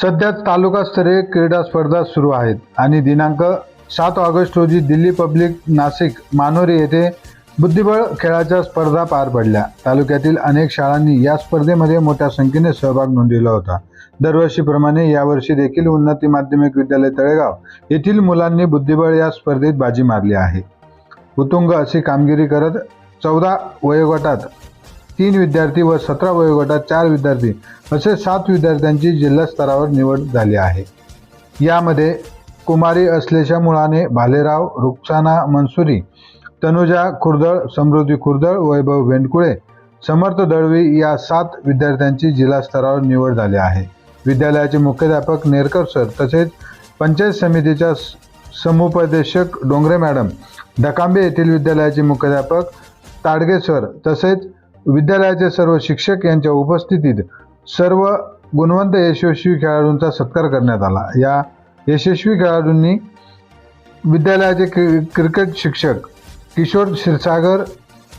सध्या तालुकास्तरीय क्रीडा स्पर्धा सुरू आहेत आणि दिनांक सात ऑगस्ट रोजी दिल्ली पब्लिक नाशिक मानोरी येथे बुद्धिबळ खेळाच्या स्पर्धा पार पडल्या. तालुक्यातील अनेक शाळांनी या स्पर्धेमध्ये मोठ्या संख्येने सहभाग नोंदविला होता. दरवर्षीप्रमाणे यावर्षी देखील उन्नती माध्यमिक विद्यालय तळेगाव येथील मुलांनी बुद्धिबळ या स्पर्धेत बाजी मारली आहे. उत्तुंग अशी कामगिरी करत चौदा वयोगटात तीन विद्यार्थी व सतरा वयोगटात चार विद्यार्थी असे सात विद्यार्थ्यांची जिल्हा स्तरावर निवड झाली आहे. यामध्ये कुमारी असलेशा मुळाने भालेराव रुक्साना मनसुरी तनुजा खुर्दळ समृद्धी खुर्दळ वैभव वेंडकुळे समर्थ दळवी या सात विद्यार्थ्यांची जिल्हा स्तरावर निवड झाली आहे. विद्यालयाचे मुख्याध्यापक नेरकर सर तसेच पंचायत समितीच्या समुपदेशक डोंगरे मॅडम डकांबे येथील विद्यालयाचे मुख्याध्यापक ताडगे सर तसेच विद्यालयाचे सर्व शिक्षक यांच्या उपस्थितीत सर्व गुणवंत यशस्वी खेळाडूंचा सत्कार करण्यात आला. या यशस्वी खेळाडूंनी विद्यालयाचे क्रि क्रिकेट शिक्षक किशोर क्षीरसागर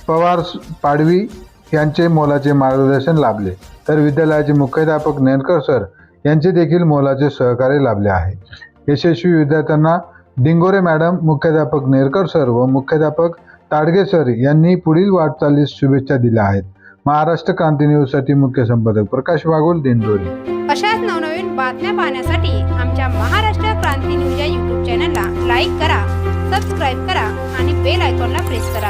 पवार पाडवी यांचे मोलाचे मार्गदर्शन लाभले. तर विद्यालयाचे मुख्याध्यापक नेनकर सर यांचे देखील मोलाचे सहकार्य लाभले आहे. यशस्वी विद्यार्थ्यांना डिंगोरे मॅडम मुख्याध्यापक नेरकर सर व मुख्याध्यापक ताडगे सर यांनी पुढील वाटचालीस शुभेच्छा दिल्या आहेत. महाराष्ट्र क्रांती न्यूजसाठी मुख्य संपादक प्रकाश वाघोल दिंडोरी. अशाच नवनवीन बातम्या पाहण्यासाठी आमच्या महाराष्ट्र क्रांती न्यूज या युट्यूब चॅनलला लाईक करा सबस्क्राईब करा आणि बेल आयकॉनला प्रेस करा.